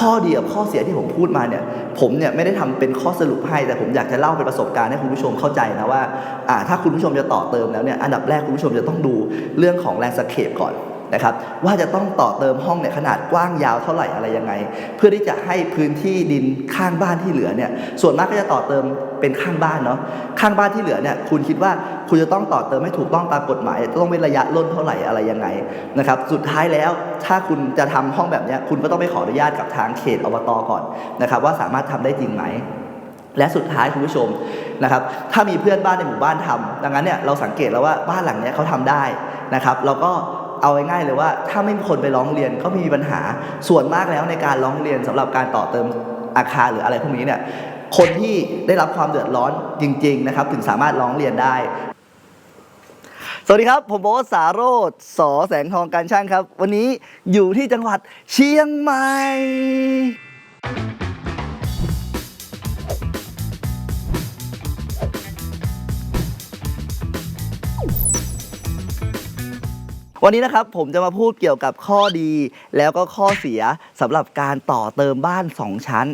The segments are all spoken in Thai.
ข้อดีกับข้อเสียที่ผมพูดมาเนี่ยผมเนี่ยไม่ได้ทำเป็นข้อสรุปให้แต่ผมอยากจะเล่าเป็นประสบการณ์ให้คุณผู้ชมเข้าใจนะว่าอ่าถ้าคุณผู้ชมจะต่อเติมแล้วเนี่ยอันดับแรกคุณผู้ชมจะต้องดูเรื่องของแลนด์สเคปก่อน นะครับว่าจะต้องต่อเติมห้องเนี่ยขนาดกว้างยาวเท่าไหร่อะไรยังไง เพื่อที่จะให้พื้นที่ดินข้างบ้านที่เหลือเนี่ยส่วนมากก็จะต่อเติมเป็นข้างบ้านเนาะข้างบ้านที่เหลือเนี่ยคุณคิดว่าคุณจะต้องต่อเติมให้ถูกต้องตามกฎหมายต้องเป็นระยะร่นเท่าไหร่อะไรยังไงนะครับสุดท้ายแล้วถ้าคุณจะทำห้องแบบเนี้ยคุณก็ต้องไปขออนุญาตกับทางเขตอบตก่อนนะครับว่าสามารถทำได้จริงไหมและสุดท้ายคุณผู้ชมนะครับถ้ามีเพื่อนบ้านในหมู่บ้านทำดังนั้นเนี่ยเราสังเกตแล้วว่าบ้านหลังเนี้ยเขาทำได้นะครับเราก็ เอาง่ายๆเลยว่าถ้าไม่มีคนไปร้องเรียนก็ไม่มีปัญหาส่วนมากแล้วในการร้องเรียนสำหรับการต่อเติมอาคารหรืออะไรพวกนี้เนี่ยคนที่ได้รับความเดือดร้อนจริง ๆ นะครับ ถึงสามารถร้องเรียนได้ สวัสดีครับ ผมโบ๊ทสาโรธสอแสงทองการช่างครับ วันนี้อยู่ที่จังหวัดเชียงใหม่ วันนี้นะครับผมจะมาพูดเกี่ยวกับข้อดี แล้วก็ข้อเสียสำหรับการต่อเติมบ้าน 2 ชั้น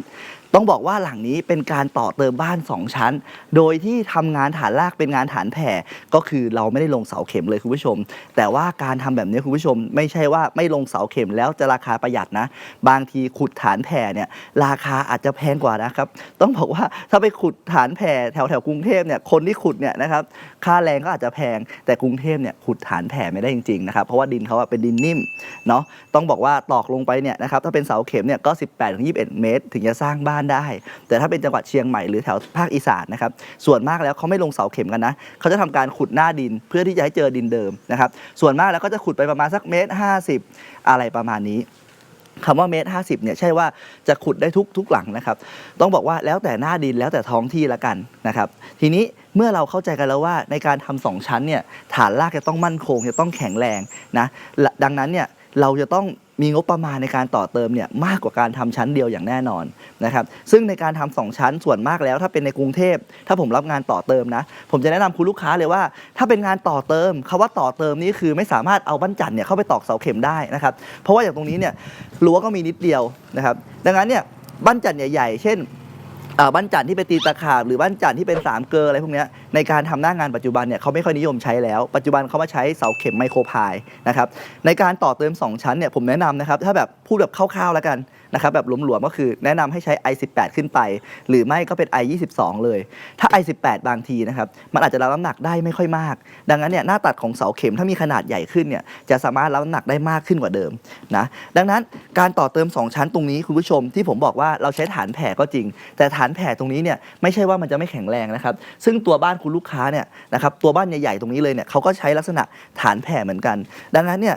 ต้องบอกว่าหลังนี้เป็นการต่อเติมบ้าน 2 ชั้น โดยที่ทำงานฐานรากเป็นงานฐานแผ่ ก็คือเราไม่ได้ลงเสาเข็มเลยคุณผู้ชม แต่ว่าการทำแบบนี้คุณผู้ชม ไม่ใช่ว่าไม่ลงเสาเข็มแล้วจะราคาประหยัดนะ บางทีขุดฐานแผ่เนี่ยราคาอาจจะแพงกว่านะครับ ต้องบอกว่าถ้าไปขุดฐานแผ่แถวแถวกรุงเทพเนี่ยคนที่ขุดเนี่ยนะครับค่าแรงก็อาจจะแพง แต่กรุงเทพเนี่ยขุดฐานแผ่ไม่ได้จริงๆนะครับเพราะว่าดินเขาเป็นดินนิ่มเนาะต้องบอกว่าตอกลงไปเนี่ยนะครับถ้าเป็นเสาเข็มเนี่ยก็ 18-21 เมตร ถึงจะสร้างบ้านได้ แต่ถ้าเป็นจังหวัดเชียงใหม่หรือแถวภาคอีสานนะครับส่วนมากแล้วเขาไม่ลงเสาเข็มกันนะเขาจะทำการขุดหน้าดินเพื่อที่จะให้เจอดินเดิมนะครับส่วนมากแล้วก็จะขุดไปประมาณสักเมตร50อะไรประมาณนี้คำว่าเมตรห้าสิบเนี่ยใช่ว่าจะขุดได้ทุกทุกหลังนะครับ ต้องบอกว่าแล้วแต่หน้าดินแล้วแต่ท้องที่ละกันนะครับ ทีนี้เมื่อเราเข้าใจกันแล้วว่าในการทำสองชั้นเนี่ยฐานรากจะต้องมั่นคงจะต้องแข็งแรงนะดังนั้นเนี่ยเราจะต้อง มีงบประมาณในการต่อเติมเนี่ยมากกว่าการทำชั้นเดียวอย่างแน่นอนนะครับซึ่งในการทำสองชั้นส่วนมากแล้ว ถ้าเป็นในกรุงเทพ ถ้าผมรับงานต่อเติมนะ ผมจะแนะนำคุณลูกค้าเลยว่า ถ้าเป็นงานต่อเติมคาว่าต่อเติมนี่คือไม่สามารถเอาบ้านจันทร์เนี่ยเข้าไปตอกเสาเข็มได้นะครับเพราะว่าอย่างตรงนี้เนี่ยรั้วก็มีนิดเดียวนะครับดังนั้นเนี่ยบ้านจันทร์ใหญ่ๆเช่นบ้านจันทร์ที่เป็นตีตะขาบหรือบ้านจันทร์ที่เป็นสามเกลออะไรพวกเนี้ย ในการทำหน้างานปัจจุบันเนี่ยเขาไม่ค่อยนิยมใช้แล้ว ปัจจุบันเขามาใช้เสาเข็มไมโครพายนะครับในการต่อเติม 2 ชั้นเนี่ยผมแนะนำนะครับถ้าแบบพูดแบบคร่าวๆแล้วกันนะครับแบบหลวมๆก็คือแนะนำให้ใช้ i18 ขึ้นไป หรือไม่ก็เป็น i22 เลย ถ้า i18 บางทีนะครับมันอาจจะรับน้ำหนักได้ไม่ค่อยมาก ดังนั้นเนี่ยหน้าตัดของเสาเข็มถ้ามีขนาดใหญ่ขึ้นเนี่ยจะสามารถรับน้ำหนักได้มากขึ้นกว่าเดิมนะดังนั้นการต่อเติม 2 ชั้นตรงนี้คุณผู้ชมที่ผมบอกว่าเราใช้ฐานแผ่ก็จริง แต่ฐานแผ่ตรงนี้เนี่ยไม่ใช่ว่ามันจะไม่แข็งแรงนะครับซึ่งตัวบ้านคุณลูกค้าเนี่ยนะครับตัวบ้านใหญ่ๆตรงนี้เลยเนี่ยเขาก็ใช้ลักษณะฐานแผ่เหมือนกัน ดังนั้นเนี่ย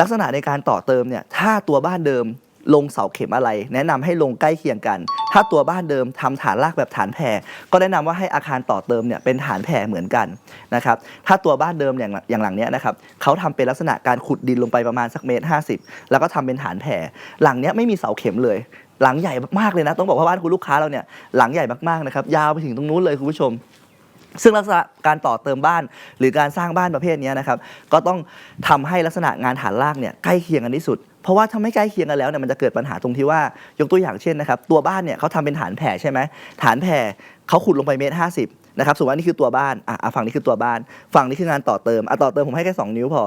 ลักษณะในการต่อเติมเนี่ยถ้าตัวบ้านเดิมลงเสาเข็มอะไร แนะนำให้ลงใกล้เคียงกัน ถ้าตัวบ้านเดิมทำฐานรากแบบฐานแผ่ก็แนะนำว่าให้อาคารต่อเติมเนี่ยเป็นฐานแผ่เหมือนกันนะครับถ้าตัวบ้านเดิมอย่างอย่างหลังเนี้ยนะครับเขาทำเป็นลักษณะการขุดดินลงไปประมาณสักเมตรห้าสิบแล้วก็ทำเป็นฐานแผ่หลังเนี้ยไม่มีเสาเข็มเลยหลังใหญ่มากเลยนะ ต้องบอกว่าบ้านคุณลูกค้าเราเนี่ยหลังใหญ่มากๆนะครับยาวไปถึงตรงนู้นเลยคุณผู้ชม ซึ่งลักษณะการต่อเติมบ้าน หรือการสร้างบ้านประเภทนี้นะครับก็ต้องทำให้ลักษณะงานฐานรากเนี่ยใกล้เคียงกันที่สุด เพราะว่าถ้าไม่ใกล้เคียงกันแล้วเนี่ยมันจะเกิดปัญหาตรงที่ว่ายกตัวอย่างเช่นนะครับตัวบ้านเนี่ยเขาทำเป็นฐานแผ่ใช่ไหมฐานแผ่เขาขุดลงไปเมตรห้าสิบนะครับสมมติว่านี่คือตัวบ้านอะฝั่งนี้คือตัวบ้าน ฝั่งนี้คืองานต่อเติมอะต่อเติมผมให้แค่สองนิ้วพอ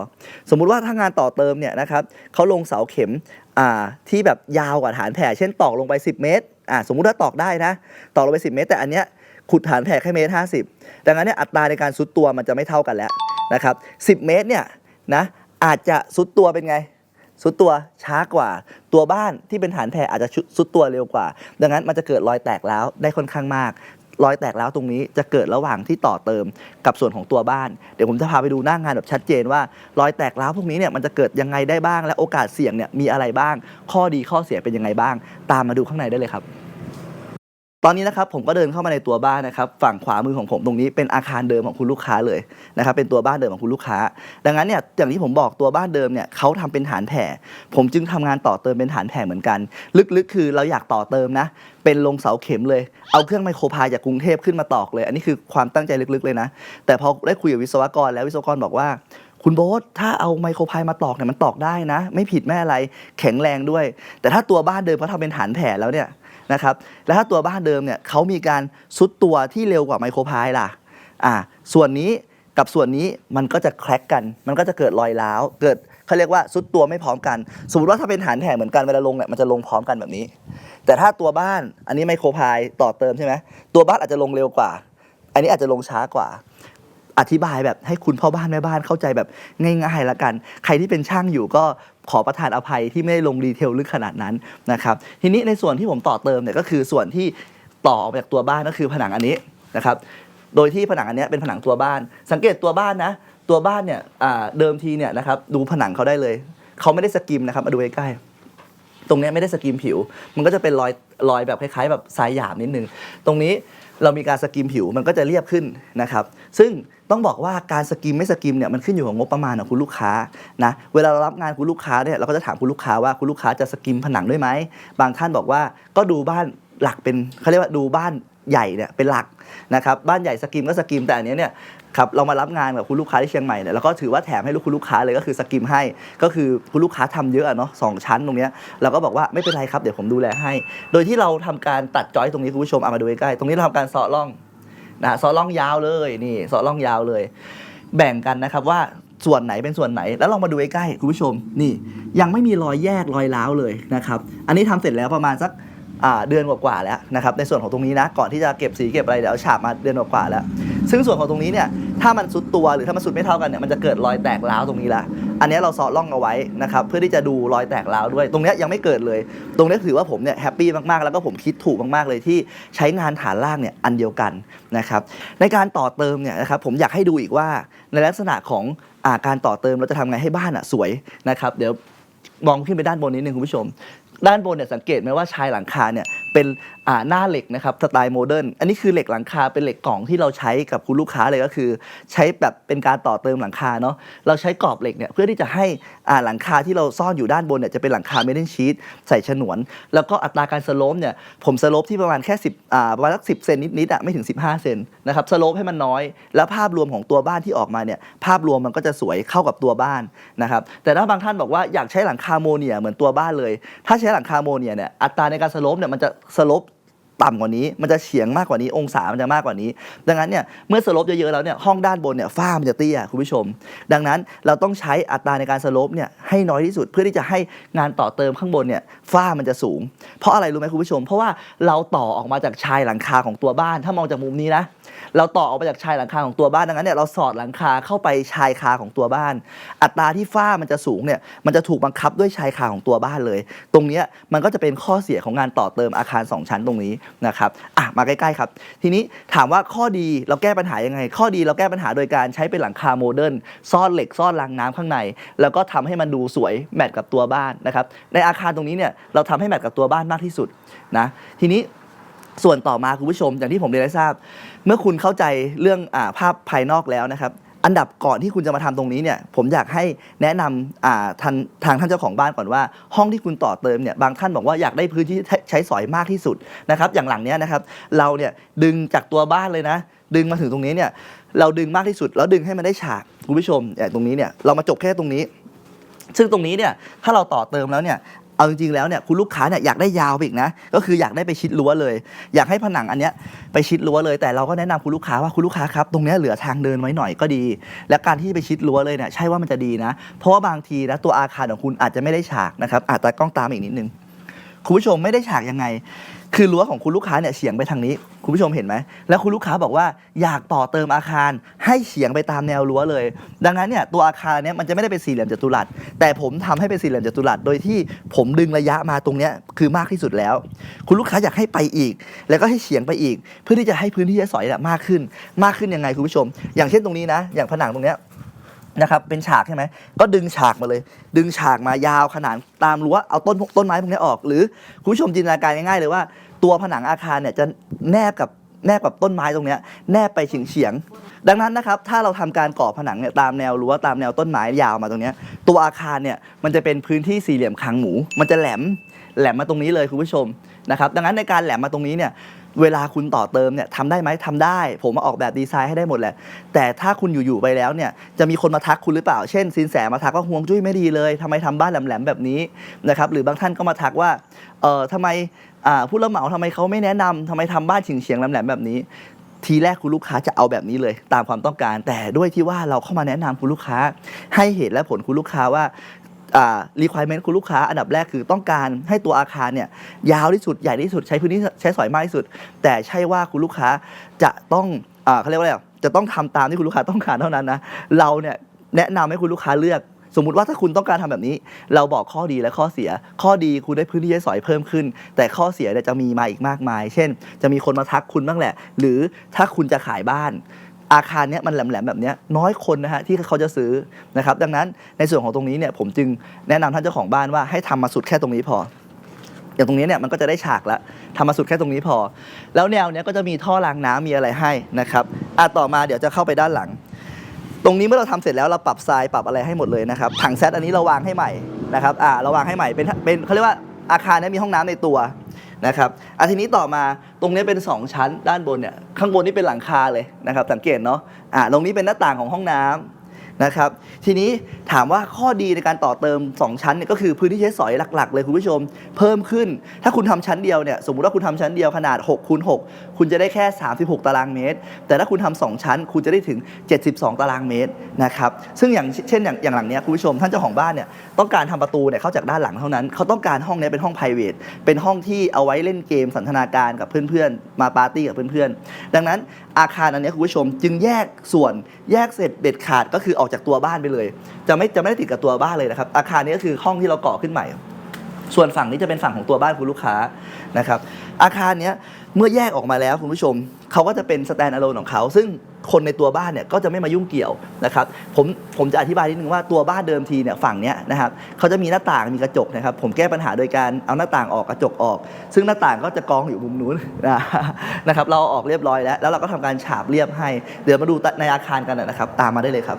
สมมุติว่าถ้างานต่อเติมเนี่ยนะครับเขาลงเสาเข็มอ่าที่แบบยาวกว่าฐานแผ่เช่นตอกลงไป 10 เมตรอะสมมุติว่าตอกได้นะตอกลงไป 10 เมตร แต่อันเนี้ย ขุดฐานแผ่แค่เมตรห้าสิบดังนั้นเนี่ยอัตราในการซุดตัวมันจะไม่เท่ากันแล้วนะครับ10เมตรเนี่ยนะอาจจะซุดตัวเป็นไงซุดตัวช้ากว่า ตัวบ้านที่เป็นฐานแผ่อาจจะชุซุดตัวเร็วกว่า ดังนั้นมันจะเกิดรอยแตกแล้วได้ค่อนข้างมาก รอยแตกแล้วตรงนี้จะเกิดระหว่างที่ต่อเติมกับส่วนของตัวบ้าน เดี๋ยวผมจะพาไปดูหน้างงานแบบชัดเจนว่า รอยแตกร้วพวกนี้เนี่ยมันจะเกิดยังไงได้บ้าง และโอกาสเสี่ยงเนี่ยมีอะไรบ้าง ข้อดีข้อเสียเป็นยังไงบ้าง ตามมาดูข้างในได้เลยครับ ตอนนี้นะครับผมก็เดินเข้ามาในตัวบ้านนะครับฝั่งขวามือของผมตรงนี้เป็นอาคารเดิมของคุณลูกค้าเลยนะครับเป็นตัวบ้านเดิมของคุณลูกค้า ดังนั้นเนี่ยอย่างที่ผมบอกตัวบ้านเดิมเนี่ยเขาทำเป็นฐานแผ่ผมจึงทำงานต่อเติมเป็นฐานแผ่เหมือนกัน ลึกๆ คือเราอยากต่อเติมนะ เป็นลงเสาเข็มเลย เอาเครื่องไมโครพายจากกรุงเทพขึ้นมาตอกเลย อันนี้คือความตั้งใจลึกๆเลยนะ แต่พอได้คุยกับวิศวกรแล้ววิศวกรบอกว่าคุณโบ๊ทถ้าเอาไมโครพายมาตอกเนี่ยมันตอกได้นะ ไม่ผิดไม่อะไรแข็งแรงด้วย แต่ถ้าตัวบ้านเดิมเขาทำเป็นฐานแผ่แล้วเนี่ย นะครับแล้วถ้าตัวบ้านเดิมเนี่ยเขามีการซุดตัวที่เร็วกว่าไมโครพายล่ะอ่าส่วนนี้กับส่วนนี้มันก็จะแครกกัน มันก็จะเกิดรอยร้าว เกิดเขาเรียกว่าซุดตัวไม่พร้อมกัน สมมติว่าถ้าเป็นฐานแผ่เหมือนกันเวลาลงเนี่ยมันจะลงพร้อมกันแบบนี้ แต่ถ้าตัวบ้านอันนี้ไมโครพายต่อเติมใช่ไหมตัวบ้านอาจจะลงเร็วกว่า อันนี้อาจจะลงช้ากว่า อธิบายแบบให้คุณพ่อบ้านแม่บ้านเข้าใจแบบง่ายๆละกัน ใครที่เป็นช่างอยู่ก็ ขอประทานอภัยที่ไม่ได้ลงดีเทลลึกขนาดนั้นนะครับทีนี้ในส่วนที่ผมต่อเติมเนี่ยก็คือส่วนที่ต่อออกจากตัวบ้านก็คือผนังอันนี้นะครับโดยที่ผนังอันนี้เป็นผนังตัวบ้าน สังเกตตัวบ้านนะตัวบ้านเนี่ยเดิมทีเนี่ยนะครับดูผนังเขาได้เลย เขาไม่ได้สกิมนะครับมาดูใกล้ๆตรงนี้ไม่ได้สกิมผิว มันก็จะเป็นรอยรอยแบบคล้ายๆ แบบทรายหยาบนิดนึงตรงนี้ เรามีการสกิมผิวมันก็จะเรียบขึ้นนะครับ ซึ่งต้องบอกว่าการสกิมไม่สกิมเนี่ยมันขึ้นอยู่กับงบประมาณของคุณลูกค้านะ เวลาเรารับงานคุณลูกค้าเนี่ยเราก็จะถามคุณลูกค้าว่าคุณลูกค้าจะสกิมผนังด้วยไหม บางท่านบอกว่าก็ดูบ้านหลักเป็นเขาเรียกว่าดูบ้านใหญ่เนี่ยเป็นหลักนะครับบ้านใหญ่สกิมก็สกิมแต่อันนี้เนี่ย ครับเรามารับงานกับคุณลูกค้าที่เชียงใหม่เนี่ยเราก็ถือว่าแถมให้ลูกคุณลูกค้าเลยก็คือสกิมให้ ก็คือคุณลูกค้าทำเยอะอะเนาะสองชั้นตรงเนี้ยเราก็บอกว่าไม่เป็นไรครับเดี๋ยวผมดูแลให้ โดยที่เราทำการตัดจอยตรงนี้คุณผู้ชมเอามาดูใกล้ๆตรงนี้เราทำการเสาะร่องนะเสาะร่องยาวเลยนี่เสาะร่องยาวเลย แบ่งกันนะครับว่าส่วนไหนเป็นส่วนไหนแล้วลองมาดูใกล้ๆคุณผู้ชมนี่ ยังไม่มีรอยแยกรอยร้าวเลยนะครับ อันนี้ทำเสร็จแล้วประมาณสัก เดือนกว่าๆแล้วนะครับในส่วนของตรงนี้นะก่อนที่จะเก็บสีเก็บอะไรเดี๋ยวฉาบมาเดือนกว่าๆแล้ว ซึ่งส่วนของตรงนี้เนี่ยถ้ามันสุดตัวหรือถ้ามันสุดไม่เท่ากันเนี่ยมันจะเกิดรอยแตกร้าวตรงนี้ละอันนี้เราสาะร่องเอาไว้นะครับเพื่อที่จะดูรอยแตกร้าวด้วย ตรงนี้ยังไม่เกิดเลย ตรงนี้ถือว่าผมเนี่ยแฮปปี้มากๆ แล้วก็ผมคิดถูกมากๆเลยที่ใช้งานฐานล่างเนี่ยอันเดียวกันนะครับในการต่อเติมเนี่ยนะครับผมอยากให้ดูอีกว่าในลักษณะของอาการต่อเติมเราจะทำไงให้บ้านอะสวยนะครับเดี๋ยวมองขึ้นไปด้านบนนิดนึงคุณผู้ชม ด้านบนเนี่ยสังเกตไหมว่าชายหลังคาเนี่ยเป็นอ่าหน้าเหล็กนะครับสไตล์โมเดิร์นอันนี้คือเหล็กหลังคาเป็นเหล็กกล่องที่เราใช้กับคุณลูกค้าเลยก็คือ ใช้แบบเป็นการต่อเติมหลังคาเนาะเราใช้กรอบเหล็กเนี่ยเพื่อที่จะให้อ่าหลังคาที่เราซ่อนอยู่ด้านบนเนี่ยจะเป็นหลังคาเมทัลชีตใส่ฉนวน แล้วก็อัตราการสโลปเนี่ยผมสโลปที่ประมาณแค่10อ่าประมาณสักสิเซนนิดๆอะไม่ถึง 15 เซนนะครับสโลปให้มันน้อย แล้วภาพรวมของตัวบ้านที่ออกมาเนี่ยภาพรวมมันก็จะสวยเข้ากับตัวบ้านนะครับแต่ถ้าบางท่านบอกว่าอยากใช้หลังคาโมเนียเหมือนตัวบ้านเลยถ้าใใช้หลังคาโมเนียเนี่ยอัตราในการสโลปเนี่ยมันจะสโลป ต่ำกว่านี้ มันจะเฉียงมากกว่านี้ องศามันจะมากกว่านี้ ดังนั้นเนี่ย เมื่อสลปเยอะๆแล้วเนี่ย ห้องด้านบนเนี่ย ฝ้ามันจะเตี้ยคุณผู้ชม ดังนั้นเราต้องใช้อัตราในการสลปเนี่ยให้น้อยที่สุด เพื่อที่จะให้งานต่อเติมข้างบนเนี่ย ฝ้ามันจะสูง เพราะอะไรรู้ไหมคุณผู้ชม เพราะว่าเราต่อออกมาจากชายหลังคาของตัวบ้าน ถ้ามองจากมุมนี้นะ เราต่อออกมาจากชายหลังคาของตัวบ้าน ดังนั้นเนี่ยเราสอดหลังคาเข้าไปชายคาของตัวบ้าน อัตราที่ฝ้ามันจะสูงเนี่ย มันจะถูกบังคับด้วยชายคาของตัวบ้านเลย ตรงนี้มันก็จะเป็นข้อเสียของงานต่อเติมอาคาร 2 ชั้นตรงนี้นะครับอะมาใกล้ๆครับ ทีนี้ถามว่าข้อดีเราแก้ปัญหายังไง ข้อดีเราแก้ปัญหาโดยการใช้เป็นหลังคาโมเดิร์นซ่อนเหล็กซ่อนรางน้ำข้างใน แล้วก็ทำให้มันดูสวยแมทกับตัวบ้านนะครับในอาคารตรงนี้เนี่ยเราทำให้แมทกับตัวบ้านมากที่สุดนะทีนี้ส่วนต่อมาคุณผู้ชมอย่างที่ผมเรียนให้ทราบ เมื่อคุณเข้าใจเรื่องอภาพภายนอกแล้วนะครับ อันดับก่อนที่คุณจะมาทำตรงนี้เนี่ยผมอยากให้แนะนำทางทางท่านเจ้าของบ้านก่อนว่า ห้องที่คุณต่อเติมเนี่ยบางท่านบอกว่าอยากได้พื้นที่ใช้สอยมากที่สุดนะครับอย่างหลังเนี้ยนะครับเราเนี่ยดึงจากตัวบ้านเลยนะ ดึงมาถึงตรงนี้เนี่ยเราดึงมากที่สุด แล้วดึงให้มันได้ฉากคุณผู้ชมเนี่ยตรงนี้เนี่ยเรามาจบแค่ตรงนี้ ซึ่งตรงนี้เนี่ยถ้าเราต่อเติมแล้วเนี่ย เอาจริงๆแล้วเนี่ยคุณลูกค้าเนี่ยอยากได้ยาวไปอีกนะ ก็คืออยากได้ไปชิดรั้วเลย อยากให้ผนังอันเนี้ยไปชิดรั้วเลย แต่เราก็แนะนำคุณลูกค้าว่าคุณลูกค้าครับตรงเนี้ยเหลือทางเดินไว้หน่อยก็ดี และการที่ไปชิดรั้วเลยเนี่ยใช่ว่ามันจะดีนะ เพราะว่าบางทีนะตัวอาคารของคุณอาจจะไม่ได้ฉากนะครับอาจจะกล้องตามอีกนิดนึง คุณผู้ชมไม่ได้ฉากยังไง คือรั้วของคุณลูกค้าเนี่ยเฉียงไปทางนี้ คุณผู้ชมเห็นไหม แล้วคุณลูกค้าบอกว่าอยากต่อเติมอาคารให้เฉียงไปตามแนวรั้วเลย ดังนั้นเนี่ยตัวอาคารเนี่ยมันจะไม่ได้เป็นสี่เหลี่ยมจัตุรัส แต่ผมทำให้เป็นสี่เหลี่ยมจัตุรัส โดยที่ผมดึงระยะมาตรงเนี้ยคือมากที่สุดแล้ว คุณลูกค้าอยากให้ไปอีก แล้วก็ให้เฉียงไปอีก เพื่อที่จะให้พื้นที่ใช้สอยเนี่ยมากขึ้น มากขึ้นยังไงคุณผู้ชม อย่างเช่นตรงนี้นะ อย่างผนังตรงเนี้ย นะครับเป็นฉากใช่ไหมก็ดึงฉากมาเลย ดึงฉากมายาวขนาดตามรั้วเอาต้นพวกต้นไม้พวกนี้ออก หรือคุณผู้ชมจินตนาการง่ายๆเลยว่า ตัวผนังอาคารเนี่ยจะแนบกับแนบกับต้นไม้ตรงเนี้ยแนบไปเฉียงเฉียงๆดังนั้นนะครับถ้าเราทำการก่อผนังเนี่ยตามแนวรั้วตามแนวต้นไม้ยาวมาตรงเนี้ยตัวอาคารเนี่ยมันจะเป็นพื้นที่สี่เหลี่ยมคางหมู มันจะแหลม แหลมมาตรงนี้เลยคุณผู้ชมนะครับดังนั้นในการแหลมมาตรงนี้เนี่ยเวลาคุณต่อเติมเนี่ยทำได้ไหมทำได้ ผมมาออกแบบดีไซน์ให้ได้หมดแหละ แต่ถ้าคุณอยู่ ๆ ไปแล้วเนี่ยจะมีคนมาทักคุณหรือเปล่า เช่น สินแสมาทักว่าห่วงจุ้ยไม่ดีเลยทำไมทำบ้านแหลมๆแบบนี้นะครับหรือบางท่านก็มาทักว่าเออทำไมผู้รับเหมาทำไมเขาไม่แนะนำทำไมทำบ้านเฉียงๆแหลมๆแบบนี้ ทีแรกคุณลูกค้าจะเอาแบบนี้เลย ตามความต้องการ แต่ด้วยที่ว่าเราเข้ามาแนะนำคุณลูกค้า ให้เหตุและผลคุณลูกค้าว่า อ่า requirement คุณลูกค้าอันดับแรกคือต้องการให้ตัวอาคารเนี่ยยาวที่สุดใหญ่ที่สุดใช้พื้นที่ใช้สอยมากที่สุด แต่ใช่ว่าคุณลูกค้าจะต้องเขาเรียกว่าอะไรอะจะต้องทำตามที่คุณลูกค้าต้องการเท่านั้นนะเราเนี่ยแนะนำให้คุณลูกค้าเลือกสมมุติว่าถ้าคุณต้องการทำแบบนี้ เราบอกข้อดีและข้อเสีย ข้อดีคุณได้พื้นที่ใช้สอยเพิ่มขึ้น แต่ข้อเสียจะมีมาอีกมากมาย เช่น จะมีคนมาทักคุณบ้างแหละ หรือถ้าคุณจะขายบ้าน อาคารเนี้ยมันแหลมๆแบบเนี้ยน้อยคนนะฮะที่เขาจะซื้อนะครับดังนั้นในส่วนของตรงนี้เนี่ยผมจึงแนะนำท่านเจ้าของบ้านว่าให้ทำมาสุดแค่ตรงนี้พอ อย่างตรงนี้เนี่ยมันก็จะได้ฉากล้วทำมาสุดแค่ตรงนี้พอ แล้วแนวเนี้ยก็จะมีท่อรางน้ำมีอะไรให้นะครับอะต่อมาเดี๋ยวจะเข้าไปด้านหลัง ตรงนี้เมื่อเราทำเสร็จแล้วเราปรับทรายปรับอะไรให้หมดเลยนะครับถังแซดอันนี้เราวางให้ใหม่นะครับอ่าเราวางให้ใหม่เป็นเป็นเขาเรียกว่าอาคารเนี้มีห้องน้ำในตัว นะครับอะทีนี้ต่อมาตรงนี้เป็น 2 ชั้นด้านบนเนี่ยข้างบนนี่เป็นหลังคาเลยนะครับสังเกตเนาะอ่าตรงนี้เป็นหน้าต่างของห้องน้ำ นะครับ ทีนี้ถามว่าข้อดีในการต่อเติม 2 ชั้นเนี่ยก็คือพื้นที่ใช้สอยหลัก ๆ เลยคุณผู้ชม เพิ่มขึ้น ถ้าคุณทำชั้นเดียวเนี่ยสมมุติว่าคุณทำชั้นเดียวขนาด6คูณ6คุณจะได้แค่ 36 ตารางเมตร แต่ถ้าคุณทำสองชั้น คุณจะได้ถึง 72 ตารางเมตรนะครับซึ่งอย่างเช่นอย่างอย่างหลังเนี้ยคุณผู้ชมท่านเจ้าของบ้านเนี่ยต้องการทำประตูเนี่ยเข้าจากด้านหลังเท่านั้น เขาต้องการห้องนี้เป็นห้อง p r i v a t เป็นห้องที่เอาไว้เล่นเกมสันทนาการกับเพื่อนๆมาปาร์ตี้กับเพื่อนๆดังนั้นอาคารอันนี้คุณผู้ชมจึงแยกส่วนแยกเสร็จเด็ดขาดก็คือออกจากตัวบ้านไปเลย จะไม่จะไม่ได้ติดกับตัวบ้านเลยนะครับอาคารนี้ก็คือห้องที่เราก่อขึ้นใหม่ ส่วนฝั่งนี้จะเป็นฝั่งของตัวบ้านคุณลูกค้านะครับอาคารเนี้ยเมื่อแยกออกมาแล้วคุณผู้ชมเขาก็จะเป็นสแตนอะโลนของเขา ซึ่งคนในตัวบ้านเนี่ยก็จะไม่มายุ่งเกี่ยวนะครับผมผมจะอธิบายนิดนึงว่าตัวบ้านเดิมทีเนี่ยฝั่งเนี้ยนะครับเขาจะมีหน้าต่างมีกระจกนะครับผมแก้ปัญหาโดยการเอาหน้าต่างออกกระจกออก ซึ่งหน้าต่างก็จะกองอยู่มุมนู้นนะครับเราอาออกเรียบร้อยแล้วแล้วเราก็ทำการฉาบเรียบให้ เดี๋ยวมาดูในอาคารกันนะครับ ตามมาได้เลยครับ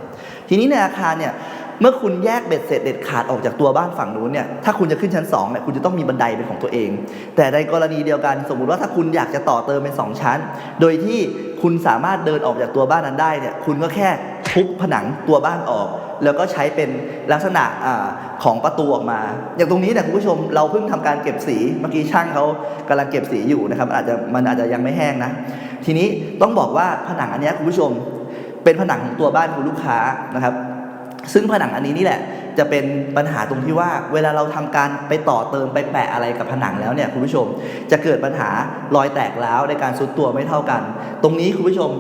ทีนี้ในอาคารเนี่ย เมื่อคุณแยกเบ็ดเสร็จเด็ดขาดออกจากตัวบ้านฝั่งนู้นเนี่ยถ้าคุณจะขึ้นชั้น2เนี่ยคุณจะต้องมีบันไดเป็นของตัวเอง แต่ในกรณีเดียวกันสมมุติว่าถ้าคุณอยากจะต่อเติมเป็น 2 ชั้น โดยที่คุณสามารถเดินออกจากตัวบ้านนั้นได้เนี่ยคุณก็แค่ทุบผนังตัวบ้านออก แล้วก็ใช้เป็นลักษณะอของประตูออกมา อย่างตรงนี้เนี่ยคุณผู้ชมเราเพิ่งทำการเก็บสีเมื่อกี้ช่างเขากำลังเก็บสีอยู่นะครับอาจจะมันอาจจะยังไม่แห้งนะ ทีนี้ต้องบอกว่าผนังอันนี้คุณผู้ชม เป็นผนังของตัวบ้านคุณลูกค้านะครับ ซึ่งผนังอันนี้นี่แหละ จะเป็นปัญหาตรงที่ว่า เวลาเราทำการไปต่อเติมไปแปะอะไรกับผนังแล้วเนี่ยคุณผู้ชมจะเกิดปัญหารอยแตกแล้วในการซุดตัวไม่เท่ากัน ตรงนี้คุณผู้ชม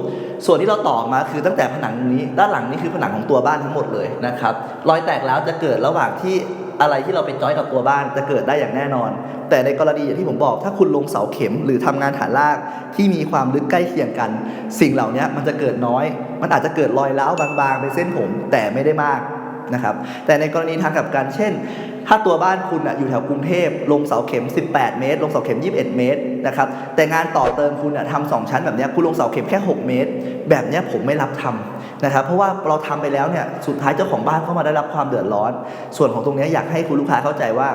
ส่วนที่เราต่อมาคือตั้งแต่ผนังนี้ ด้านหลังนี่คือผนังของตัวบ้านทั้งหมดเลยนะครับรอยแตกแล้วจะเกิดระหว่างที่ อะไรที่เราไปจอยกับตัวบ้านจะเกิดได้อย่างแน่นอน แต่ในกรณีอย่างที่ผมบอก ถ้าคุณลงเสาเข็มหรือทำงานฐานรากที่มีความลึกใกล้เคียงกัน สิ่งเหล่านี้มันจะเกิดน้อย มันอาจจะเกิดรอยร้าวบางๆเป็นเส้นผมแต่ไม่ได้มาก นะครับ แต่ในกรณีทางกับกันเช่น ถ้าตัวบ้านคุณอะอยู่แถวกรุงเทพลงเสาเข็ม 18 เมตร ลงเสาเข็ม 21 เมตรนะครับแต่งานต่อเติมคุณอะทำสองชั้นแบบนี้คุณลงเสาเข็มแค่ 6 เมตร แบบเนี้ยผมไม่รับทำนะครับเพราะว่าเราทำไปแล้วเนี่ยสุดท้ายเจ้าของบ้านเข้ามาได้รับความเดือดร้อน ส่วนของตรงเนี้ยอยากให้คุณลูกค้าเข้าใจว่า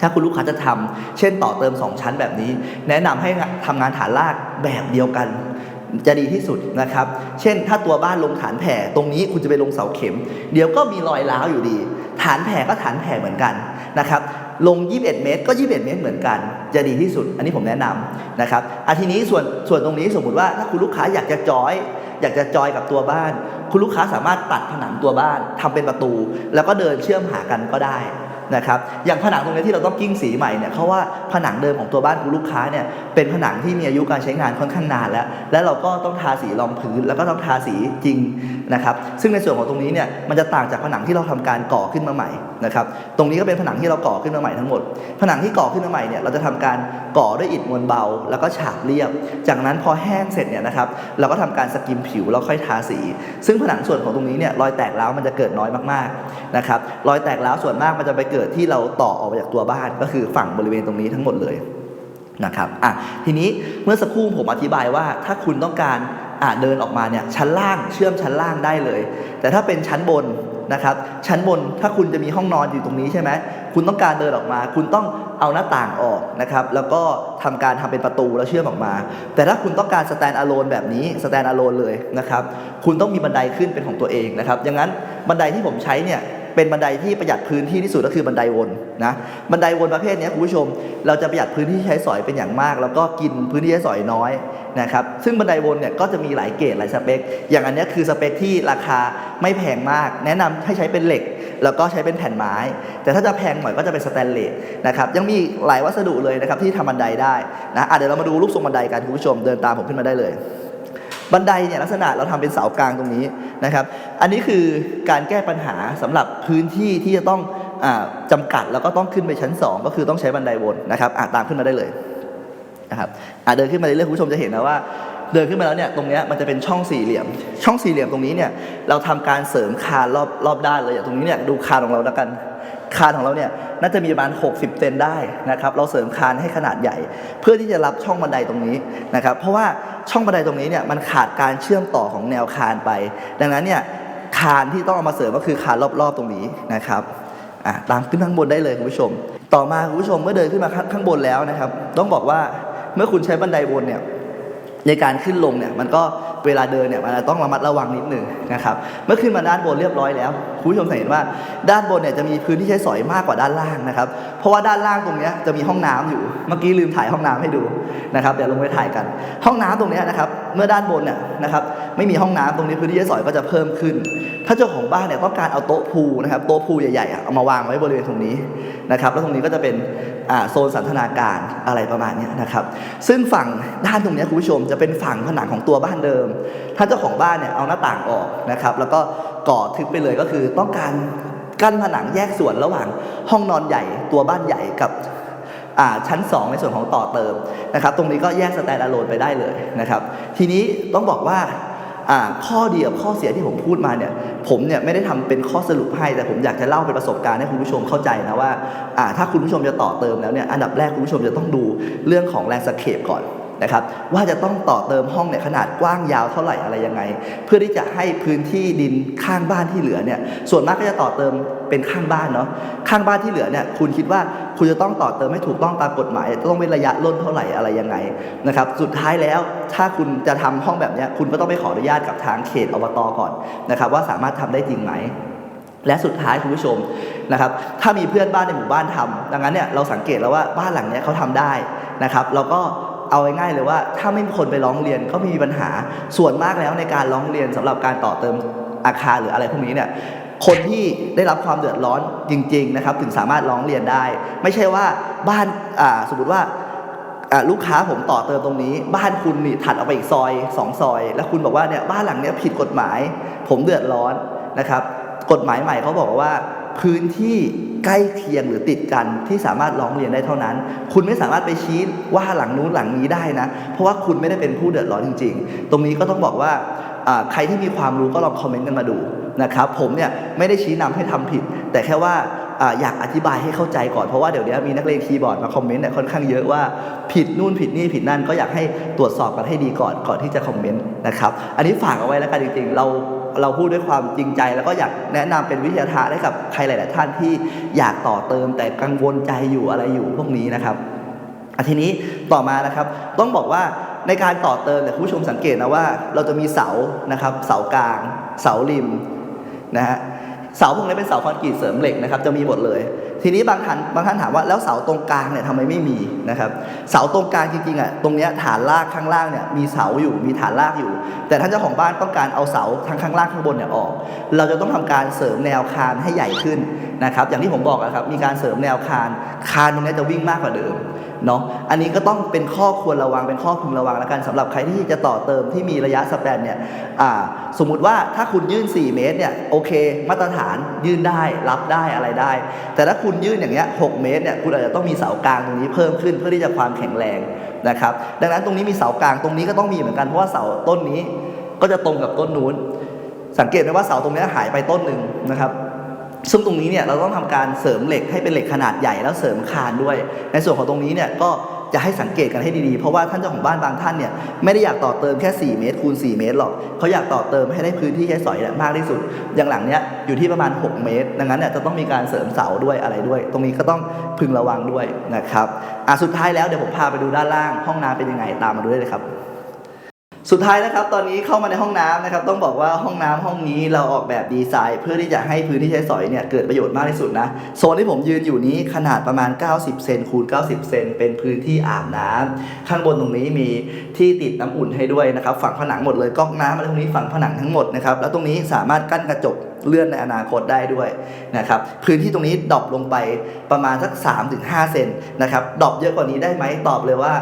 ถ้าคุณลูกค้าจะทำเช่นต่อเติม 2 ชั้นแบบนี้ แนะนำให้ทำงานฐานรากแบบเดียวกัน จะดีที่สุดนะครับ เช่น ถ้าตัวบ้านลงฐานแผ่ตรงนี้คุณจะไปลงเสาเข็ม เดี๋ยวก็มีรอยร้าวอยู่ดี ฐานแผ่ก็ฐานแผ่เหมือนกันนะครับลง 21 เมตร ก็ 21 เมตรเหมือนกัน จะดีที่สุด อันนี้ผมแนะนำนะครับอาทีนี้ส่วนส่วนตรงนี้สมมุติว่าถ้าคุณลูกค้าอยากจะจอย อยากจะจอยกับตัวบ้าน คุณลูกค้าสามารถตัดผนังตัวบ้านทำเป็นประตู แล้วก็เดินเชื่อมหากันก็ได้ นะครับอย่างผนังตรงนี้ที่เราต้องกิ้งสีใหม่เนี่ยเพราะว่าผนังเดิมของตัวบ้านคุณลูกค้าเนี่ยเป็นผนังที่มีอายุการใช้งานค่อนข้างนานแล้ว และเราก็ต้องทาสีรองพื้นแล้วก็ต้องทาสีจริงนะครับซึ่งในส่วนของตรงนี้เนี่ยมันจะต่างจากผนังที่เราทำการก่อขึ้นมาใหม่นะครับตรงนี้ก็เป็นผนังที่เราก่อขึ้นมาใหม่ทั้งหมด ผนังที่ก่อขึ้นมาใหม่เนี่ยเราจะทำการก่อด้วยอิฐมวลเบา แล้วก็ฉาบเรียบ จากนั้นพอแห้งเสร็จเนี่ยนะครับเราก็ทำการสกิมผิวแล้วค่อยทาสี ซึ่งผนังส่วนของตรงนี้เนี่ยรอยแตกร้าวมันจะเกิดน้อยมากๆนะครับรอยแตกร้าวส่วนมากมันจะไปเกิดที่เราต่อออกมาจากตัวบ้านก็คือฝั่งบริเวณตรงนี้ทั้งหมดเลยนะครับอะทีนี้เมื่อสักครู่ผมอธิบายว่าถ้าคุณต้องการอะเดินออกมาเนี่ยชั้นล่างเชื่อมชั้นล่างได้เลย แต่ถ้าเป็นชั้นบนนะครับชั้นบนถ้าคุณจะมีห้องนอนอยู่ตรงนี้ใช่ไหมคุณต้องการเดินออกมา คุณต้องเอาหน้าต่างออกนะครับแล้วก็ทำการทำเป็นประตูแล้วเชื่อมออกมา แต่ถ้าคุณต้องการสแตนอะโลนแบบนี้สแตนอะโลนเลยนะครับคุณต้องมีบันไดขึ้นเป็นของตัวเองนะครับอย่างนั้นบันไดที่ผมใช้เนี่ย เป็นบันไดที่ประหยัดพื้นที่ที่สุดก็คือบันไดวนนะบันไดวนประเภทนี้คุณผู้ชม เราจะประหยัดพื้นที่ใช้สอยเป็นอย่างมาก แล้วก็กินพื้นที่ใช้สอยน้อยนะครับซึ่งบันไดวนเนี่ยก็จะมีหลายเกรดหลายสเปค อย่างอันนี้คือสเปคที่ราคาไม่แพงมาก แนะนำให้ใช้เป็นเหล็ก แล้วก็ใช้เป็นแผ่นไม้ แต่ถ้าจะแพงหน่อยก็จะเป็นสแตนเลสนะครับยังมีหลายวัสดุเลยนะครับที่ทำบันไดได้นะะเดี๋ยวเรามาดูรูปทรงบันไดกันคุณผู้ชมเดินตามผมขึ้นมาได้เลย บันไดเนี่ยลักษณะเราทำเป็นเสากลางตรงนี้นะครับ อันนี้คือการแก้ปัญหาสำหรับพื้นที่ที่จะต้องอาจำกัดแล้วก็ต้องขึ้นไปชั้น 2 ก็คือต้องใช้บันไดวนนะครับอะตามขึ้นมาได้เลยนะครับอะเดินขึ้นมาเรื่อยๆคุณผู้ชมจะเห็นนะว่าเดินขึ้นมาแล้วเนี่ยตรงเนี้ยมันจะเป็นช่องสี่เหลี่ยม ช่องสี่เหลี่ยมตรงนี้เนี่ยเราทำการเสริมคานรอบรอบด้านเลยอย่างตรงนี้เนี่ยดูคานของเราแล้วกัน คานของเราเนี่ยน่าจะมีประมาณ 60 เซนได้นะครับเราเสริมคานให้ขนาดใหญ่ เพื่อที่จะรับช่องบันไดตรงนี้นะครับเพราะว่าช่องบันไดตรงนี้เนี่ยมันขาดการเชื่อมต่อของแนวคานไป ดังนั้นเนี่ยคานที่ต้องเอามาเสริมก็คือคานรอบๆตรงนี้นะครับอะตามขึ้นข้างบนได้เลยคุณผู้ชม ต่อมาคุณผู้ชมเมื่อเดินขึ้นมาข้างบนแล้วนะครับ ต้องบอกว่าเมื่อคุณใช้บันไดบนเนี่ยในการขึ้นลงเนี่ยมันก็ เวลาเดินเนี่ยมันต้องระมัดระวังนิดหนึ่งนะครับ เมื่อขึ้นมาด้านบนเรียบร้อยแล้วคุณผู้ชมจะเห็นว่าด้านบนเนี่ยจะมีพื้นที่ใช้สอยมากกว่าด้านล่างนะครับ เพราะว่าด้านล่างตรงนี้จะมีห้องน้ำอยู่ เมื่อกี้ลืมถ่ายห้องน้ำให้ดูนะครับเดี๋ยวลงไปถ่ายกัน ห้องน้ำตรงนี้นะครับ เมื่อด้านบนเนี่ยนะครับไม่มีห้องน้ำตรงนี้พื้นที่ใช้สอยก็จะเพิ่มขึ้น ถ้าเจ้าของบ้านเนี่ยต้องการเอาโต๊ะพูนะครับโต๊ะพูใหญ่ๆเอามาวางไว้บริเวณตรงนี้นะครับ แล้วตรงนี้ก็จะเป็นโซนสันทนาการอะไรประมาณนี้นะครับ ซึ่งฝั่งด้านตรงนี้คุณผู้ชมจะเป็นฝั่งผนังของตัวบ้านเดิมถ้าเจ้าของบ้านเนี่ยเอาหน้าต่างออกนะครับแล้วก็ก่อทึบไปเลยก็คือต้องการกั้นผนังแยกส่วนระหว่างห้องนอนใหญ่ตัวบ้านใหญ่กับชั้น 2 ในส่วนของต่อเติมนะครับตรงนี้ก็แยกสแตนด์อะโลนไปได้เลยนะครับทีนี้ต้องบอกว่าข้อดีกับข้อเสียที่ผมพูดมาเนี่ยผมเนี่ยไม่ได้ทำเป็นข้อสรุปให้ แต่ผมอยากจะเล่าเป็นประสบการณ์ให้คุณผู้ชมเข้าใจนะว่าอ่าถ้าคุณผู้ชมจะต่อเติมแล้วเนี่ยอันดับแรกคุณผู้ชมจะต้องดูเรื่องของแลนด์สเคปก่อน นะครับว่าจะต้องต่อเติมห้องเนี่ยขนาดกว้างยาวเท่าไหร่อะไรยังไง เพื่อที่จะให้พื้นที่ดินข้างบ้านที่เหลือเนี่ยส่วนมากก็จะต่อเติมเป็นข้างบ้านเนาะข้างบ้านที่เหลือเนี่ยคุณคิดว่าคุณจะต้องต่อเติมให้ถูกต้องตามกฎหมายต้องเป็นระยะล้นเท่าไหร่อะไรยังไงนะครับสุดท้ายแล้วถ้าคุณจะทำห้องแบบนี้คุณก็ต้องไปขออนุญาตกับทางเขตอบตก่อนนะครับว่าสามารถทำได้จริงไหมและสุดท้ายคุณผู้ชมนะครับถ้ามีเพื่อนบ้านในหมู่บ้านทำดังนั้นเนี่ยเราสังเกตแล้วว่าบ้านหลังเนี้ยเขาทำได้นะครับเราก็ เอาง่ายๆเลยว่าถ้าไม่มีคนไปร้องเรียนก็ไม่มีปัญหาส่วนมากแล้วในการร้องเรียนสำหรับการต่อเติมอาคารหรืออะไรพวกนี้เนี่ยคนที่ได้รับความเดือดร้อนจริง ๆ นะครับ ถึงสามารถร้องเรียนได้ ไม่ใช่ว่าบ้านสมมติว่าลูกค้าผมต่อเติมตรงนี้ บ้านคุณนี่ถัดออกไปอีกซอยสองซอย แล้วคุณบอกว่าเนี่ยบ้านหลังนี้ผิดกฎหมาย ผมเดือดร้อนนะครับ กฎหมายใหม่เขาบอกว่า พื้นที่ใกล้เคียงหรือติดกันที่สามารถร้องเรียนได้เท่านั้น คุณไม่สามารถไปชี้ว่าหลังนู้นหลังนี้ได้นะ เพราะว่าคุณไม่ได้เป็นผู้เดือดร้อนจริง ๆ ตรงนี้ก็ต้องบอกว่าใครที่มีความรู้ก็ลองคอมเมนต์กันมาดูนะครับผมเนี่ยไม่ได้ชี้นำให้ทำผิด แต่แค่ว่าอ่าอยากอธิบายให้เข้าใจก่อนเพราะว่าเดี๋ยวนี้มีนักเรียนคีย์บอร์ดมาคอมเมนต์เนี่ยค่อนข้างเยอะว่าผิดนู่นผิดนี่ผิดนั่นก็อยากให้ตรวจสอบกันให้ดีก่อนก่อนที่จะคอมเมนต์นะครับอันนี้ฝากเอาไว้แล้วกันจริงๆ เรา เราพูดด้วยความจริงใจ แล้วก็อยากแนะนำเป็นวิทยาทานให้กับใครหลาย ๆ ท่านที่อยากต่อเติมแต่กังวลใจอยู่อะไรอยู่พวกนี้นะครับอะทีนี้ต่อมานะครับต้องบอกว่าในการต่อเติมเนี่ยคุณผู้ชมสังเกตนะว่า เราจะมีเสานะครับ เสากลาง เสาริมนะฮะ เสาพวกนี้เป็นเสาคอนกรีตเสริมเหล็กนะครับจะมีหมดเลย ทีนี้บางท่านบางท่านถามว่าแล้วเสาตรงกลางเนี่ยทำไมไม่มีนะครับเสาตรงกลางจริงๆอะตรงเนี้ยฐานรากข้างล่างเนี่ยมีเสาอยู่มีฐานรากอยู่ แต่ท่านเจ้าของบ้านต้องการเอาเสาทั้งข้างล่างข้างบนเนี่ยออก เราจะต้องทำการเสริมแนวคานให้ใหญ่ขึ้นนะครับอย่างที่ผมบอกนะครับมีการเสริมแนวคานคานตรงนี้จะวิ่งมากกว่าเดิม เนาะอันนี้ก็ต้องเป็นข้อควรระวังเป็นข้อพึงระวังแล้วกันสำหรับใครที่จะต่อเติมที่มีระยะสแปนเนี่ยสมมุติว่าถ้าคุณยื่น 4 เมตรเนี่ยโอเค มาตรฐานยื่นได้รับได้อะไรได้ แต่ถ้าคุณยื่นอย่างเงี้ย6เมตรเนี่ยคุณอาจจะต้องมีเสากลางตรงนี้เพิ่มขึ้นเพื่อที่จะความแข็งแรงนะครับดังนั้นตรงนี้มีเสากลางตรงนี้ก็ต้องมีเหมือนกันเพราะว่าเสาต้นนี้ก็จะตรงกับต้นนู้น สังเกตไหมว่าเสาตรงนี้หายไปต้นหนึ่งนะครับ ซึ่งตรงนี้เนี่ยเราต้องทำการเสริมเหล็กให้เป็นเหล็กขนาดใหญ่แล้วเสริมคานด้วย ในส่วนของตรงนี้เนี่ยก็จะให้สังเกตกันให้ดีๆ เพราะว่าท่านเจ้าของบ้านบางท่านเนี่ยไม่ได้อยากต่อเติมแค่ 4 เมตรคูณ 4 เมตรหรอกเขาอยากต่อเติมให้ได้พื้นที่ใช้สอยเนี่ยมากที่สุด อย่างหลังเนี้ยอยู่ที่ประมาณ 6 เมตร ดังนั้นเนี่ยจะต้องมีการเสริมเสาด้วยอะไรด้วย ตรงนี้ก็ต้องพึงระวังด้วยนะครับอะสุดท้ายแล้วเดี๋ยวผมพาไปดูด้านล่างห้องน้ำเป็นยังไงตามมาดูได้เลยครับ สุดท้ายนะครับตอนนี้เข้ามาในห้องน้ำนะครับต้องบอกว่าห้องน้ำห้องนี้เราออกแบบดีไซน์ เพื่อที่จะให้พื้นที่ใช้สอยเนี่ยเกิดประโยชน์มากที่สุดนะโซนที่ผมยืนอยู่นี้ขนาดประมาณ 90 เซนคูณ 90 เซนเป็นพื้นที่อาบน้ำข้างบนตรงนี้มีที่ติดน้ำอุ่นให้ด้วยนะครับฝั่งผนังหมดเลยก๊อกน้ำอะไรตรงนี้ฝั่งผนังทั้งหมดนะครับแล้วตรงนี้สามารถกั้นกระจกเลื่อนในอนาคตได้ด้วยนะครับพื้นที่ตรงนี้ดรอปลงไปประมาณสัก 3-5 เซนนะครับดรอปเยอะกว่านี้ได้ไหมตอบเลยว่า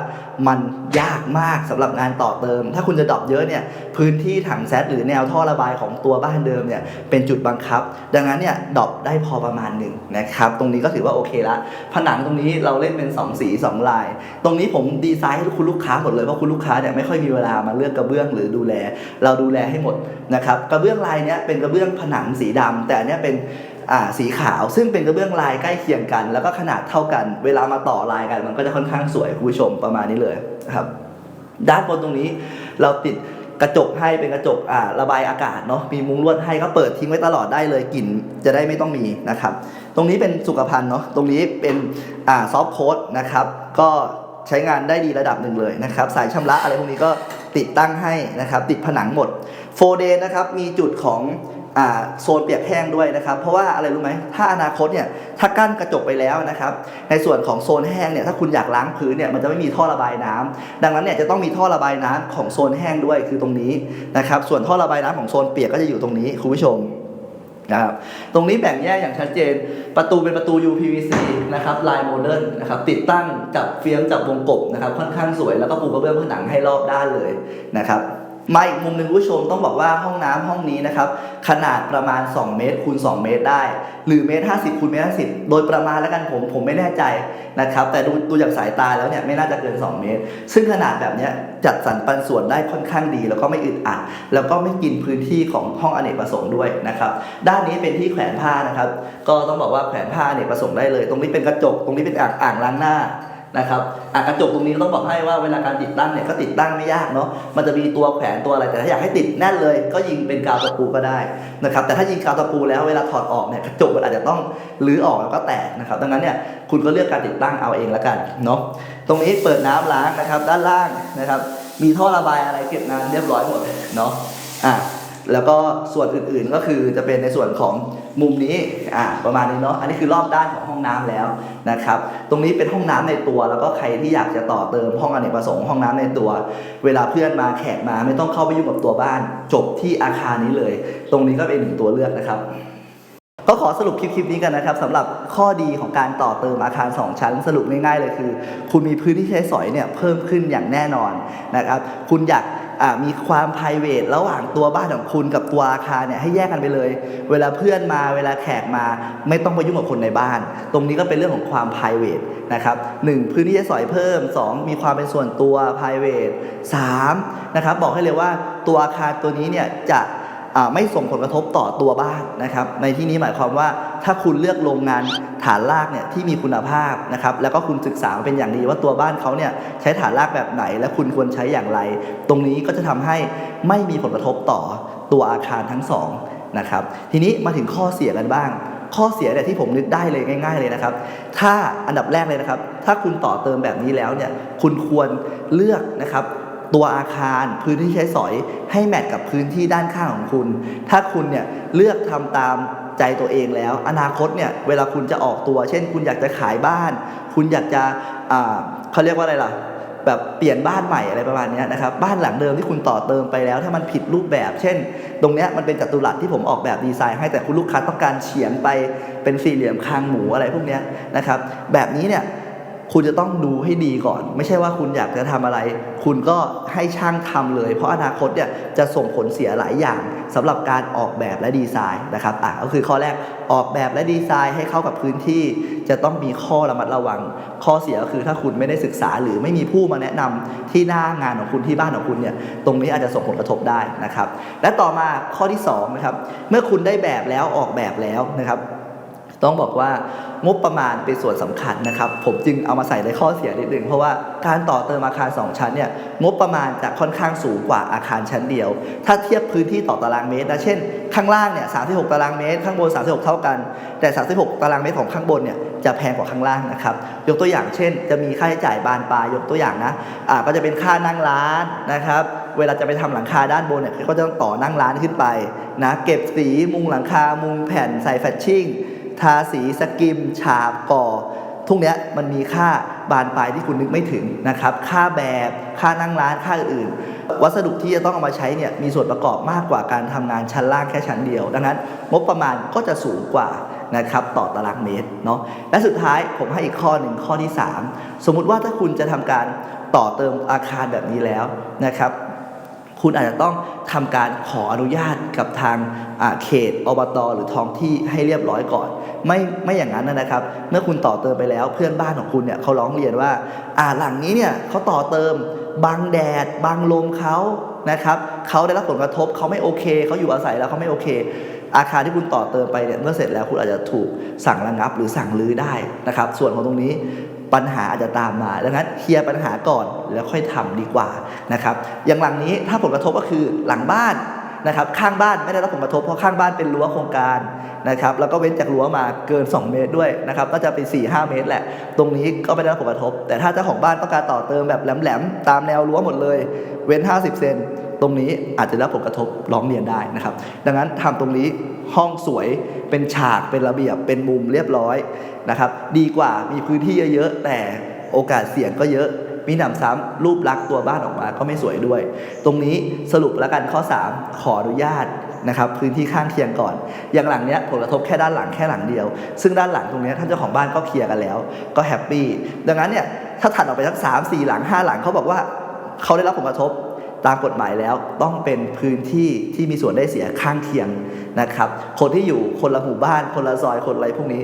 มันยากมากสำหรับงานต่อเติม ถ้าคุณจะดรอปเยอะเนี่ยพื้นที่ถังแซดหรือแนวท่อระบายของตัวบ้านเดิมเนี่ยเป็นจุดบังคับ ดังนั้นเนี่ยดรอปได้พอประมาณหนึ่งนะครับตรงนี้ก็ถือว่าโอเคละผนังตรงนี้เราเล่นเป็น 2 สี 2 ลาย ตรงนี้ผมดีไซน์ให้คุณลูกค้าหมดเลยเพราะคุณลูกค้าเนี่ยไม่ค่อยมีเวลามาเลือกกระเบื้องหรือดูแล เราดูแลให้หมดนะครับกระเบื้องลายเนี้ยเป็นกระเบื้องผนังสีดำแต่อันเนี้ยเป็น สีขาวซึ่งเป็นกระเบื้องลายใกล้เคียงกัน แล้วก็ขนาดเท่ากัน เวลามาต่อลายกัน มันก็จะค่อนข้างสวยคุณผู้ชมประมาณนี้เลยครับ ด้านบนตรงนี้เราติดกระจกให้เป็นกระจกอ่าระบายอากาศเนาะมีมุ้งลวดให้ก็เปิดทิ้งไว้ตลอดได้เลยกลิ่นจะได้ไม่ต้องมีนะครับ ตรงนี้เป็นสุขภัณฑ์เนาะตรงนี้เป็นอ่าซอฟต์โค้ดนะครับ ก็ใช้งานได้ดีระดับหนึ่งเลยนะครับ สายชำระอะไรพวกนี้ก็ติดตั้งให้นะครับ ติดผนังหมดโฟเดนะครับมีจุดของ โซนเปียกแห้งด้วยนะครับ เพราะว่าอะไรรู้ไหมถ้าอนาคตเนี่ยถ้ากั้นกระจกไปแล้วนะครับในส่วนของโซนแห้งเนี่ยถ้าคุณอยากล้างพื้นเนี่ยมันจะไม่มีท่อระบายน้ำดังนั้นเนี่ยจะต้องมีท่อระบายน้ำของโซนแห้งด้วยคือตรงนี้นะครับส่วนท่อระบายน้ำของโซนเปียกก็จะอยู่ตรงนี้คุณผู้ชมนะครับตรงนี้แบ่งแยกอย่างชัดเจน ประตูเป็นประตู UPVC นะครับลายโมเดิร์นนะครับติดตั้งจับเฟียมจับวงกบนะครับค่อนข้างสวยแล้วก็ปูกระเบื้องผนังให้รอบด้านเลยนะครับ มาอีกมุมหนึ่งผู้ชมต้องบอกว่าห้องน้ำห้องนี้นะครับขนาดประมาณ 2 เมตรคูณ2เมตรได้ หรือเมตร50คูณเมตร50โดยประมาณแล้วกันผมผมไม่แน่ใจนะครับ แต่ดูดูจากสายตาแล้วเนี่ยไม่น่าจะเกิน 2 เมตร ซึ่งขนาดแบบนี้จัดสรรปันส่วนได้ค่อนข้างดี แล้วก็ไม่อึดอัดแล้วก็ไม่กินพื้นที่ของห้องอเนกประสงค์ด้วยนะครับด้านนี้เป็นที่แขวนผ้านะครับ ก็ต้องบอกว่าแขวนผ้าอเนกประสงค์ได้เลย ตรงนี้เป็นกระจกตรงนี้เป็นอ่างอ่างล้างหน้า นะครับกระจกตรงนี้ต้องบอกให้ว่าเวลาการติดตั้งเนี่ยก็ติดตั้งไม่ยากเนาะมันจะมีตัวแขวนตัวอะไรแต่ถ้าอยากให้ติดแน่นเลย ก็ยิงเป็นกาวตะปูก็ได้นะครับแต่ถ้ายิงกาวตะปูแล้วเวลาถอดออกเนี่ยกระจกมันอาจจะต้องรื้อออกแล้วก็แตกนะครับดังนั้นเนี่ยคุณก็เลือกการติดตั้งเอาเองแล้วกันเนาะตรงนี้เปิดน้ำล้างนะครับด้านล่างนะครับมีท่อระบายอะไรเก็บน้ำเรียบร้อยหมดเนาะอะแล้วก็ส่วนอื่นๆก็คือจะเป็นในส่วนของ มุมนี้อ่าประมาณนี้เนาะอันนี้คือรอบด้านของห้องน้ำแล้วนะครับ ตรงนี้เป็นห้องน้ำในตัว แล้วก็ใครที่อยากจะต่อเติมห้องอเนกประสงค์ห้องน้ำในตัว เวลาเพื่อนมาแขกมาไม่ต้องเข้าไปยุ่งกับตัวบ้าน จบที่อาคารนี้เลย ตรงนี้ก็เป็นหนึ่งตัวเลือกนะครับก็ขอสรุปคลิปนี้กันนะครับสำหรับข้อดีของการต่อเติมอาคาร 2 ชั้น สรุปง่ายๆเลยคือ คุณมีพื้นที่ใช้สอยเนี่ยเพิ่มขึ้นอย่างแน่นอนนะครับ คุณอยาก มีความ p r i v a t ระหว่างตัวบ้านของคุณกับตัวอาคารเนี่ยให้แยกกันไปเลย เวลาเพื่อนมาเวลาแขกมาไม่ต้องไปยุ่งกับคนในบ้าน ตรงนี้ก็เป็นเรื่องของความ p r i v a t นะครับหนึ่งพื้นที่จะสอยเพิ่ม 2 มีความเป็นส่วนตัว p r i v a t 3นะครับบอกให้เลยว่าตัวอาคารตัวนี้เนี่ยจะ ไม่ส่งผลกระทบต่อตัวบ้านนะครับ ในที่นี้หมายความว่าถ้าคุณเลือกโรงงานฐานรากเนี่ยที่มีคุณภาพนะครับ แล้วก็คุณศึกษาเป็นอย่างดีว่าตัวบ้านเขาเนี่ยใช้ฐานรากแบบไหน และคุณควรใช้อย่างไร ตรงนี้ก็จะทำให้ไม่มีผลกระทบต่อตัวอาคารทั้งสองนะครับ ทีนี้มาถึงข้อเสียกันบ้าง ข้อเสียเนี่ยที่ผมนึกได้เลยง่าย ๆเลยนะครับ ถ้าอันดับแรกเลยนะครับ ถ้าคุณต่อเติมแบบนี้แล้วเนี่ย คุณควรเลือกนะครับ ตัวอาคารพื้นที่ใช้สอยให้แมทกับพื้นที่ด้านข้างของคุณ ถ้าคุณเนี่ยเลือกทำตามใจตัวเองแล้ว อนาคตเนี่ยเวลาคุณจะออกตัว เช่น คุณอยากจะขายบ้าน คุณอยากจะอ่าเขาเรียกว่าอะไรล่ะแบบเปลี่ยนบ้านใหม่อะไรประมาณนี้นะครับบ้านหลังเดิมที่คุณต่อเติมไปแล้ว ถ้ามันผิดรูปแบบ เช่น ตรงเนี้ยมันเป็นจัตุรัสที่ผมออกแบบดีไซน์ให้แต่คุณลูกค้าต้องการเฉียงไปเป็นสี่เหลี่ยมคางหมูอะไรพวกเนี้ยนะครับแบบนี้เนี่ย คุณจะต้องดูให้ดีก่อน ไม่ใช่ว่าคุณอยากจะทำอะไร คุณก็ให้ช่างทำเลย เพราะอนาคตเนี่ยจะส่งผลเสียหลายอย่างสำหรับการออกแบบและดีไซน์นะครับอะก็คือข้อแรกออกแบบและดีไซน์ให้เข้ากับพื้นที่ จะต้องมีข้อระมัดระวัง ข้อเสียก็คือถ้าคุณไม่ได้ศึกษาหรือไม่มีผู้มาแนะนำที่หน้างานของคุณที่บ้านของคุณเนี่ยตรงนี้อาจจะส่งผลกระทบได้นะครับ และต่อมาข้อที่สองนะครับเมื่อคุณได้แบบแล้วออกแบบแล้วนะครับ ต้องบอกว่างบประมาณเป็นส่วนสำคัญนะครับ ผมจึงเอามาใส่ในข้อเสียนิดนึงเพราะว่าการต่อเติมอาคาร 2 ชั้นเนี่ยงบประมาณจะค่อนข้างสูงกว่าอาคารชั้นเดียว ถ้าเทียบพื้นที่ต่อตารางเมตรนะเช่น ข้างล่างเนี่ย36 ตารางเมตร ข้างบน 36 เท่ากัน แต่ 36 ตารางเมตรของข้างบนเนี่ยจะแพงกว่าข้างล่างนะครับยกตัวอย่างเช่น จะมีค่าใช้จ่ายบานปลายยกตัวอย่างนะอ่าก็จะเป็นค่านั่งร้านนะครับเวลาจะไปทำหลังคาด้านบนเนี่ยก็จะต้องต่อนั่งร้านขึ้นไปนะเก็บสีมุงหลังคามุงแผ่นใส่แฟชชิ่ง ทาสีสกิม ฉาบก่อทุกเนี้ยมันมีค่าบานปลายที่คุณนึกไม่ถึงนะครับ ค่าแบบค่านั่งร้านค่าอื่น วัสดุที่จะต้องเอามาใช้เนี่ยมีส่วนประกอบมากกว่าการทำงานชั้นล่างแค่ชั้นเดียว ดังนั้น งบประมาณก็จะสูงกว่านะครับต่อตารางเมตรเนาะและสุดท้ายผมให้อีกข้อหนึ่งข้อที่ 3 สมมุติว่าถ้าคุณจะทำการต่อเติมอาคารแบบนี้แล้วนะครับ คุณอาจจะต้องทำการขออนุญาตกับทางเขตอบตหรือท้องที่ให้เรียบร้อยก่อน ไม่ไม่อย่างนั้นนะครับ เมื่อคุณต่อเติมไปแล้วเพื่อนบ้านของคุณเนี่ยเขาร้องเรียนว่าอ่าหลังนี้เนี่ยเขาต่อเติมบังแดดบังลมเขานะครับเขาได้รับผลกระทบเขาไม่โอเคเขาอยู่อาศัยแล้วเขาไม่โอเค อาคารที่คุณต่อเติมไปเนี่ยเมื่อเสร็จแล้วคุณอาจจะถูกสั่งระงับหรือสั่งรื้อได้นะครับ ส่วนของตรงนี้ ปัญหาอาจจะตามมาดังนั้นเคลียร์ปัญหาก่อนแล้วค่อยทำดีกว่านะครับอย่างหลังนี้ถ้าผลกระทบก็คือหลังบ้านนะครับข้างบ้านไม่ได้รับผลกระทบเพราะข้างบ้านเป็นรั้วโครงการนะครับแล้วก็เว้นจากรั้วมาเกิน 2 เมตรด้วยนะครับก็จะเป็น 4 5 เมตรแหละ ตรงนี้ก็ไม่ได้รับผลกระทบ แต่ถ้าเจ้าของบ้านต้องการต่อเติมแบบแหลมๆตามแนวรั้วหมดเลย เว้น 50 เซน ตรงนี้อาจจะได้รับผลกระทบร้องเรียนได้นะครับ ดังนั้นทำตรงนี้ห้องสวยเป็นฉากเป็นระเบียบเป็นมุมเรียบร้อยนะครับ ดีกว่ามีพื้นที่เยอะๆแต่โอกาสเสี่ยงก็เยอะ มีหนำซ้ำรูปลักษณ์ตัวบ้านออกมาก็ไม่สวยด้วย ตรงนี้สรุปแล้วกันข้อ 3 ขออนุญาตนะครับพื้นที่ข้างเคียงก่อน อย่างหลังเนี้ยผลกระทบแค่ด้านหลังแค่หลังเดียว ซึ่งด้านหลังตรงเนี้ยท่านเจ้าของบ้านก็เคลียร์กันแล้ว ก็แฮปปี้ดังนั้นเนี่ยถ้าถัดออกไปสักสามสี่หลังห้าหลังเขาบอกว่าเขาได้รับผลกระทบ ตามกฎหมายแล้วต้องเป็นพื้นที่ที่มีส่วนได้เสียข้างเคียงนะครับ คนที่อยู่คนละหมู่บ้าน คนละซอยคนอะไรพวกนี้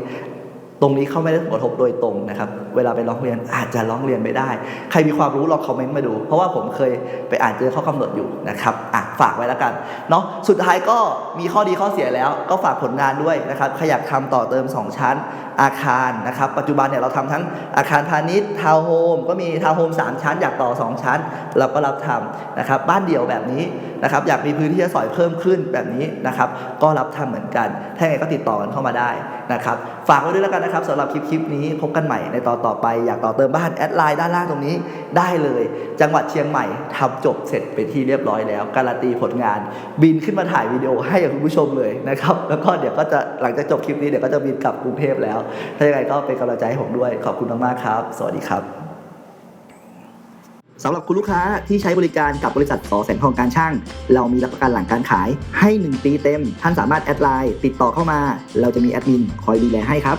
ตรงนี้เขาไม่ได้ผลกระทบโดยตรงนะครับ เวลาไปร้องเรียนอาจจะร้องเรียนไม่ได้ ใครมีความรู้ลองคอมเมนต์มาดู เพราะว่าผมเคยไปอ่านเจอข้อกำหนดอยู่นะครับอะฝากไว้แล้วกันเนาะสุดท้ายก็มีข้อดีข้อเสียแล้ว ก็ฝากผลงานด้วยนะครับใครอยากทำต่อเติม 2 ชั้นอาคารนะครับ ปัจจุบันเนี่ยเราทำทั้งอาคารพาณิชย์ทาวน์โฮมก็มีทาวน์โฮม3 ชั้น อยากต่อ 2 ชั้น เราก็รับทำนะครับบ้านเดี่ยวแบบนี้นะครับอยากมีพื้นที่จะสอยเพิ่มขึ้นแบบนี้นะครับก็รับทำเหมือนกัน ถ้าอย่างก็ติดต่อกันเข้ามาได้นะครับฝากไว้ด้วยแล้วกันนะครับสำหรับคลิปคลิปนี้พบกันใหม่ในตอนต่อไปอยากต่อเติมบ้านแอดไลน์ด้านล่างตรงนี้ได้เลย จังหวัดเชียงใหม่ทำจบเสร็จเป็นที่เรียบร้อยแล้ว การันตีผลงาน บินขึ้นมาถ่ายวิดีโอให้กับคุณผู้ชมเลยนะครับแล้วก็เดี๋ยวก็จะหลังจากจบคลิปนี้เดี๋ยวก็จะบินกลับกรุงเทพแล้วถ้าอย่างไรก็เป็นกำลังใจให้ผมด้วยขอบคุณมากๆครับ สวัสดีครับสำหรับคุณลูกค้าที่ใช้บริการกับบริษัทสอแสงทองการช่าง เรามีรับประกันหลังการขายให้ 1 ปีเต็ม ท่านสามารถแอดไลน์ติดต่อเข้ามา เราจะมีแอดมินคอยดูแลให้ครับ